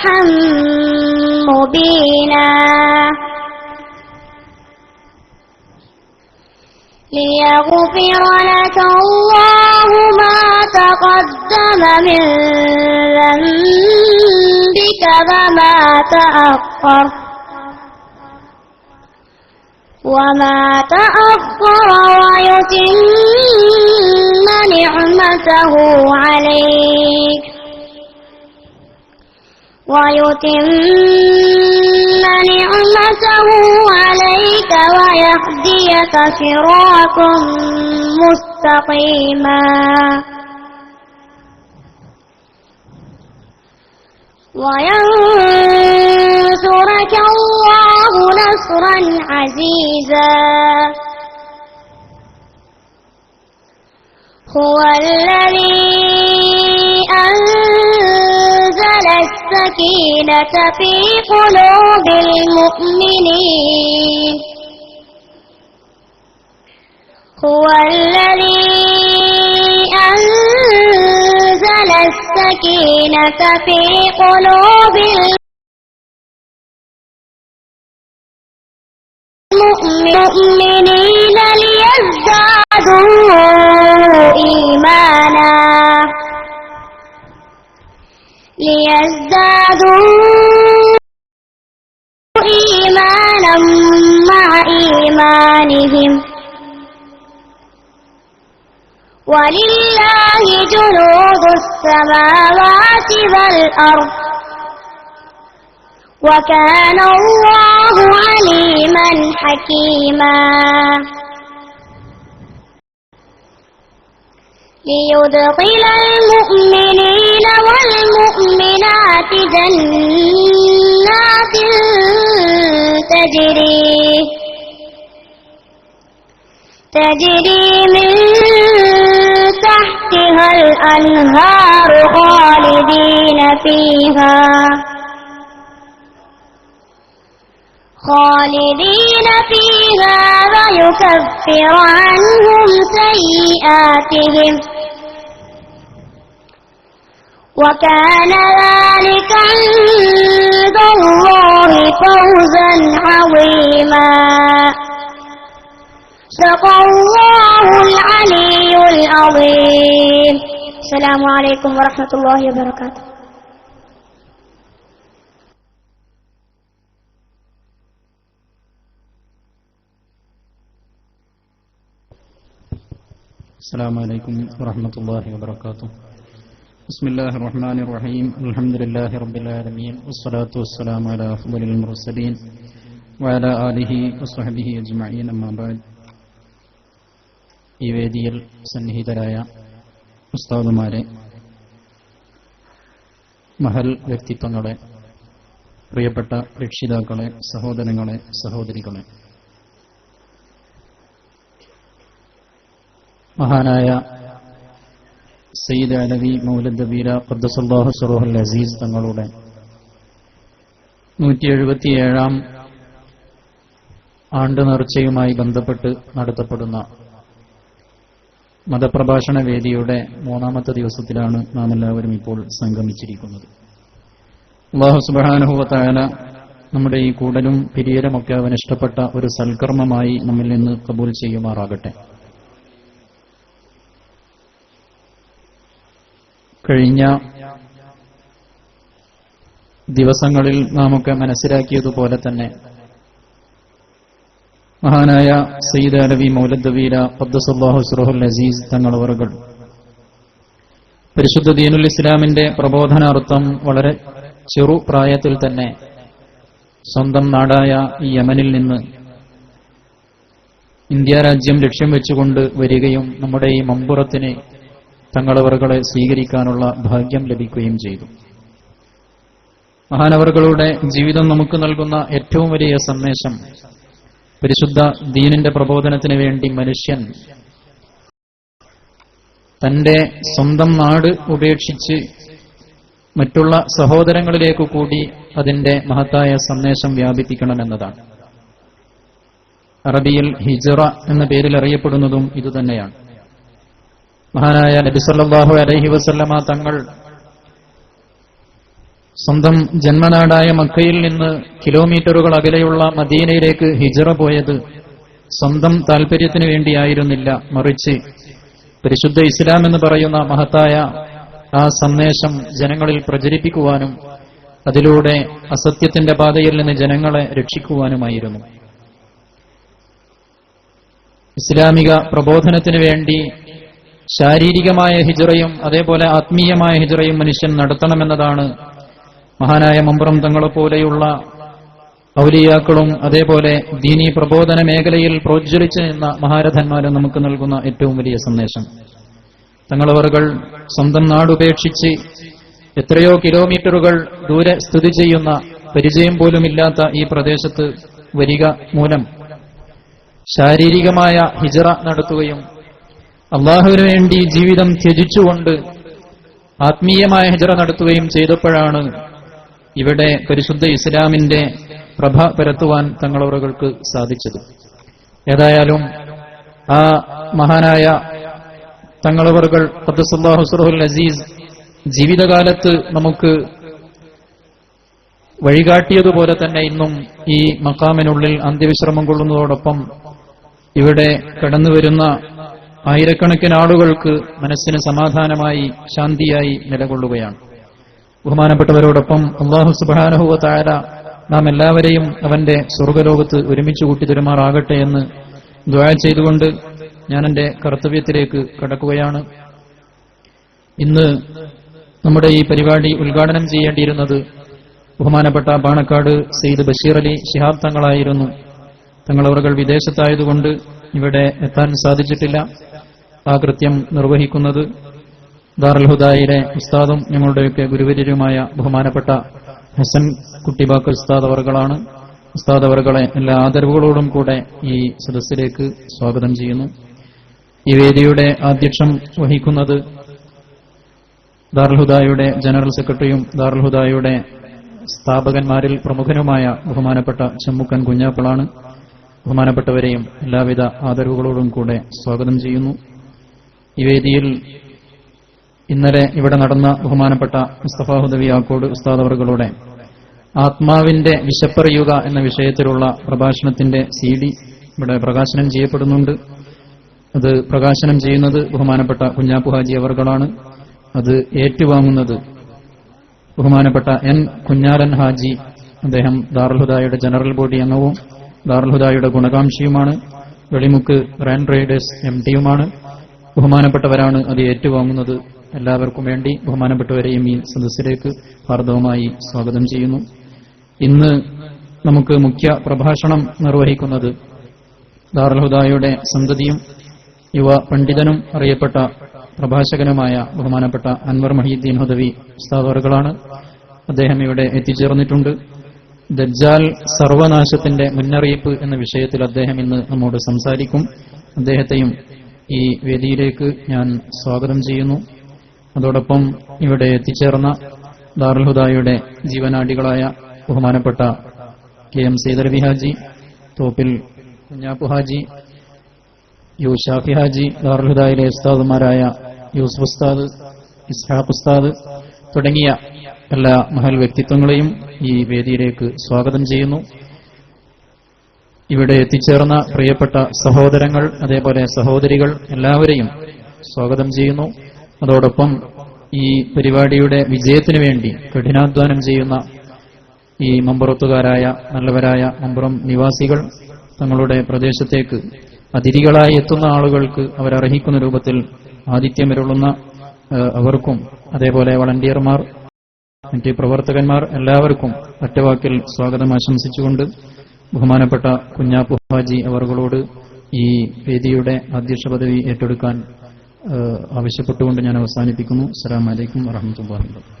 فتحا مبينا. ليغفر لك الله ما تقدم من ذنبك وما تأخر. وما تأخر ويتم نعمته عليك. ويتم نعمته عليك ويهديك صراطا مستقيما. وينصرك الله نصرا عزيزا. هو الذي السكينة في قلوب المؤمنين. هو الذي أنزل السكينة في قلوب المؤمنين ليزدادوا. ليزدادوا إيمانا مع إيمانهم. ولله جنود السماوات والأرض. وكان الله عليما حكيما. ليدخل المؤمنين تجري. تجري من تحتها الأنهار خالدين فيها. خالدين فيها ويكفر عنهم سيئاتهم. وكان ذلك عند الله فوزا عظيما. صدق الله العلي العظيم. السلام عليكم ورحمة الله وبركاته. السلام عليكم ورحمة الله وبركاته. بسم الله الرحمن الرحيم الحمد لله رب العالمين والصلاة والسلام على أفضل المرسلين وعلى آله وصحبه أجمعين أما بعد ഈ വേദിയിൽ സന്നിഹിതരായ ഉസ്താദുമാരെ മഹൽ വ്യക്തിത്വങ്ങളെ പ്രിയപ്പെട്ട രക്ഷിതാക്കളെ സഹോദരങ്ങളെ സഹോദരികളെ മഹാനായ സയ്യിദ് അലവി മൗലദ് ബീര ഖദ്ദസല്ലാഹു അസീസ് തങ്ങളുടെ നൂറ്റി എഴുപത്തിയേഴാം ആണ്ട് നേർച്ചയുമായി ബന്ധപ്പെട്ട് നടത്തപ്പെടുന്ന മതപ്രഭാഷണ വേദിയുടെ മൂന്നാമത്തെ ദിവസത്തിലാണ് നാം എല്ലാവരും ഇപ്പോൾ സംഗമിച്ചിരിക്കുന്നത്. അള്ളാഹു സുബാനുഭവത്തായ നമ്മുടെ ഈ കൂടലും പിരിയലുമൊക്കെ അവൻ ഇഷ്ടപ്പെട്ട ഒരു സൽക്കർമ്മമായി നമ്മിൽ നിന്ന് കബൂൽ ചെയ്യുമാറാകട്ടെ. കഴിഞ്ഞ ദിവസങ്ങളിൽ നാമൊക്കെ മനസ്സിലാക്കിയതുപോലെ തന്നെ മഹാനായ സയ്യിദ് അലവി മൗലദ്വീര അബ്ദുസല്ലാഹു സുറഹുൽ അസീസ് തങ്ങളവറുകൾ പരിശുദ്ധ ദീനുൽ ഇസ്ലാമിന്റെ പ്രബോധനാർത്ഥം വളരെ ചെറു പ്രായത്തിൽ തന്നെ സ്വന്തം നാടായ യമനിൽ നിന്ന് ഇന്ത്യ രാജ്യം ലക്ഷ്യം വെച്ചുകൊണ്ട് വരികയും നമ്മുടെ ഈ മമ്പുറത്തിന് തങ്ങളവറുകളെ സ്വീകരിക്കാനുള്ള ഭാഗ്യം ലഭിക്കുകയും ചെയ്തു. മഹാനവറുകളുടെ ജീവിതം നമുക്ക് നൽകുന്ന ഏറ്റവും വലിയ സന്ദേശം പരിശുദ്ധ ദീനിന്റെ പ്രബോധനത്തിന് വേണ്ടി മനുഷ്യൻ തന്റെ സ്വന്തം നാട് ഉപേക്ഷിച്ച് മറ്റുള്ള സഹോദരങ്ങളിലേക്ക് കൂടി അതിന്റെ മഹത്തായ സന്ദേശം വ്യാപിപ്പിക്കണം വ്യാപിപ്പിക്കണമെന്നതാണ്. അറബിയിൽ ഹിജറ എന്ന പേരിൽ അറിയപ്പെടുന്നതും ഇതുതന്നെയാണ്. മഹാനായ നബിസല്ലാഹു അലൈഹി വസല്ലമ തങ്ങൾ സ്വന്തം ജന്മനാടായ മക്കയിൽ നിന്ന് കിലോമീറ്ററുകൾ അകലെയുള്ള മദീനയിലേക്ക് ഹിജറ പോയത് സ്വന്തം താൽപര്യത്തിന് വേണ്ടിയായിരുന്നില്ല. മറിച്ച് പരിശുദ്ധ ഇസ്ലാം എന്ന് പറയുന്ന മഹത്തായ ആ സന്ദേശം ജനങ്ങളിൽ പ്രചരിപ്പിക്കുവാനും അതിലൂടെ അസത്യത്തിന്റെ പാതയിൽ നിന്ന് ജനങ്ങളെ രക്ഷിക്കുവാനുമായിരുന്നു. ഇസ്ലാമിക പ്രബോധനത്തിന് വേണ്ടി ശാരീരികമായ ഹിജറയും അതേപോലെ ആത്മീയമായ ഹിജറയും മനുഷ്യൻ നടത്തണമെന്നതാണ്. മഹാനായ മമ്പുറം തങ്ങളെപ്പോലെയുള്ള ഔലിയാക്കളും അതേപോലെ ദീനി പ്രബോധന മേഖലയിൽ പ്രോജ്വലിച്ച് നിന്ന മഹാരഥന്മാരും നമുക്ക് നൽകുന്ന ഏറ്റവും വലിയ സന്ദേശം. തങ്ങളവറുകൾ സ്വന്തം നാടുപേക്ഷിച്ച് എത്രയോ കിലോമീറ്ററുകൾ ദൂരെ സ്ഥിതി ചെയ്യുന്ന പരിചയം പോലുമില്ലാത്ത ഈ പ്രദേശത്ത് വരിക മൂലം ശാരീരികമായ ഹിജറ നടത്തുകയും അള്ളാഹുവിനു വേണ്ടി ജീവിതം ത്യജിച്ചുകൊണ്ട് ആത്മീയമായ ഹിജറ നടത്തുകയും ചെയ്തപ്പോഴാണ് ഇവിടെ പരിശുദ്ധ ഇസ്ലാമിന്റെ പ്രഭ പരത്തുവാൻ തങ്ങളവറുകൾക്ക് സാധിച്ചത്. ഏതായാലും ആ മഹാനായ തങ്ങളവറുകൾ അബ്ദുസുല്ലാഹുസുറുൽ അസീസ് ജീവിതകാലത്ത് നമുക്ക് വഴികാട്ടിയതുപോലെ തന്നെ ഇന്നും ഈ മക്കാമിനുള്ളിൽ അന്ത്യവിശ്രമം കൊള്ളുന്നതോടൊപ്പം ഇവിടെ കടന്നുവരുന്ന ആയിരക്കണക്കിന് ആളുകൾക്ക് മനസ്സിന് സമാധാനമായി ശാന്തിയായി നിലകൊള്ളുകയാണ്. ബഹുമാനപ്പെട്ടവരോടൊപ്പം അള്ളാഹു സുബാനഹുവ താര നാം എല്ലാവരെയും അവന്റെ സ്വർഗലോകത്ത് ഒരുമിച്ച് കൂട്ടി തരുമാറാകട്ടെ എന്ന് ദ്വാ ചെയ്തുകൊണ്ട് ഞാൻ എന്റെ കർത്തവ്യത്തിലേക്ക് കടക്കുകയാണ്. ഇന്ന് നമ്മുടെ ഈ പരിപാടി ഉദ്ഘാടനം ചെയ്യേണ്ടിയിരുന്നത് ബഹുമാനപ്പെട്ട പാണക്കാട് സെയ്ദ് ബഷീർ അലി ശിഹാബ് തങ്ങളായിരുന്നു. തങ്ങളവറുകൾ വിദേശത്തായതുകൊണ്ട് ഇവിടെ എത്താൻ സാധിച്ചിട്ടില്ല. ആ കൃത്യം നിർവഹിക്കുന്നത് ദാറുൽ ഹുദായിലെ ഉസ്താദും ഞങ്ങളുടെയൊക്കെ ഗുരുവര്യരുമായ ബഹുമാനപ്പെട്ട ഹസൻ കുട്ടിബാക്കൽ ഉസ്താദ് അവർകളാണ്. ഉസ്താദ് അവർകളെ എല്ലാ ആദരവുകളോടും കൂടെ ഈ സദസ്സിലേക്ക് സ്വാഗതം ചെയ്യുന്നു. ഈ വേദിയുടെ ആധ്യക്ഷം വഹിക്കുന്നത് ദാറുൽ ഹുദായുടെ ജനറൽ സെക്രട്ടറിയും ദാറുൽ ഹുദായുടെ സ്ഥാപകന്മാരിൽ പ്രമുഖനുമായ ബഹുമാനപ്പെട്ട ചെമ്മുക്കൻ കുഞ്ഞാപ്പിളാണ്. ബഹുമാനപ്പെട്ടവരെയും എല്ലാവിധ ആദരവുകളോടും കൂടെ സ്വാഗതം ചെയ്യുന്നു. ഈ വേദിയിൽ ഇന്നലെ ഇവിടെ നടന്ന ബഹുമാനപ്പെട്ട മുസ്തഫാഹുദവി ആക്കോട് ഉസ്താദവറുകളുടെ ആത്മാവിന്റെ വിശപ്പറിയുക എന്ന വിഷയത്തിലുള്ള പ്രഭാഷണത്തിന്റെ സി ഡി ഇവിടെ പ്രകാശനം ചെയ്യപ്പെടുന്നുണ്ട്. അത് പ്രകാശനം ചെയ്യുന്നത് ബഹുമാനപ്പെട്ട കുഞ്ഞാപ്പു ഹാജി അവർകളാണ്. അത് ഏറ്റുവാങ്ങുന്നത് ബഹുമാനപ്പെട്ട എൻ കുഞ്ഞാലൻ ഹാജി അദ്ദേഹം ദാറുൽഹുദായുടെ ജനറൽ ബോഡി അംഗവും ദാറുൽഹുദായുടെ ഗുണകാംക്ഷിയുമാണ്. വെളിമുക്ക് റാൻ റൈഡേഴ്സ് എം ടിയുമാണ് ബഹുമാനപ്പെട്ടവരാണ് അത് ഏറ്റുവാങ്ങുന്നത്. എല്ലാവർക്കും വേണ്ടി ബഹുമാനപ്പെട്ടവരെയും ഈ സദസ്സിലേക്ക് ഹാർദവമായി സ്വാഗതം ചെയ്യുന്നു. ഇന്ന് നമുക്ക് മുഖ്യ പ്രഭാഷണം നിർവഹിക്കുന്നത് ദാർഹുദായുടെ സന്തതിയും യുവ പണ്ഡിതനും അറിയപ്പെട്ട പ്രഭാഷകനുമായ ബഹുമാനപ്പെട്ട അൻവർ മഹീദ്ദീൻ ഹുദവി ഉസ്താദറുകളാണ് അദ്ദേഹം ഇവിടെ എത്തിച്ചേർന്നിട്ടുണ്ട്. ദജ്ജാൽ സർവനാശത്തിന്റെ മുന്നറിയിപ്പ് എന്ന വിഷയത്തിൽ അദ്ദേഹം ഇന്ന് നമ്മോട് സംസാരിക്കും. അദ്ദേഹത്തെയും ഈ വേദിയിലേക്ക് ഞാൻ സ്വാഗതം ചെയ്യുന്നു. അതോടൊപ്പം ഇവിടെ എത്തിച്ചേർന്ന ദാർഹുദായുടെ ജീവനാടികളായ ബഹുമാനപ്പെട്ട കെ എം സീതരവി ഹാജി തോപ്പിൽ കുഞ്ഞാപ്പു ഹാജി യു ഷാഫി ഹാജി ദാർഹുദായിലെ ഉസ്താദുമാരായ യൂസുഫ് ഉസ്താദ് ഇസ്ഹാഖ് ഉസ്താദ് തുടങ്ങിയ എല്ലാ മഹൽ വ്യക്തിത്വങ്ങളെയും ഈ വേദിയിലേക്ക് സ്വാഗതം ചെയ്യുന്നു. ഇവിടെ എത്തിച്ചേർന്ന പ്രിയപ്പെട്ട സഹോദരങ്ങൾ അതേപോലെ സഹോദരികൾ എല്ലാവരെയും സ്വാഗതം ചെയ്യുന്നു. അതോടൊപ്പം ഈ പരിപാടിയുടെ വിജയത്തിനു വേണ്ടി കഠിനാധ്വാനം ചെയ്യുന്ന ഈ മമ്പുറത്തുകാരായ നല്ലവരായ മമ്പുറം നിവാസികൾ തങ്ങളുടെ പ്രദേശത്തേക്ക് അതിഥികളായി എത്തുന്ന ആളുകൾക്ക് അവരർഹിക്കുന്ന രൂപത്തിൽ ആതിഥ്യമരുളുന്ന അവർക്കും അതേപോലെ വളണ്ടിയർമാർ മറ്റ് പ്രവർത്തകന്മാർ എല്ലാവർക്കും ഒറ്റവാക്കിൽ സ്വാഗതം ആശംസിച്ചുകൊണ്ട് ബഹുമാനപ്പെട്ട കുഞ്ഞാപ്പു ഹാജി അവർകളോട് ഈ വേദിയുടെ അധ്യക്ഷ പദവി ഏറ്റെടുക്കാൻ ആവശ്യപ്പെട്ടുകൊണ്ട് ഞാൻ അവസാനിപ്പിക്കുന്നു. അസ്സാം വലൈക്കും വറഹ്മത്തുള്ളാഹി വാബറകാതുഹു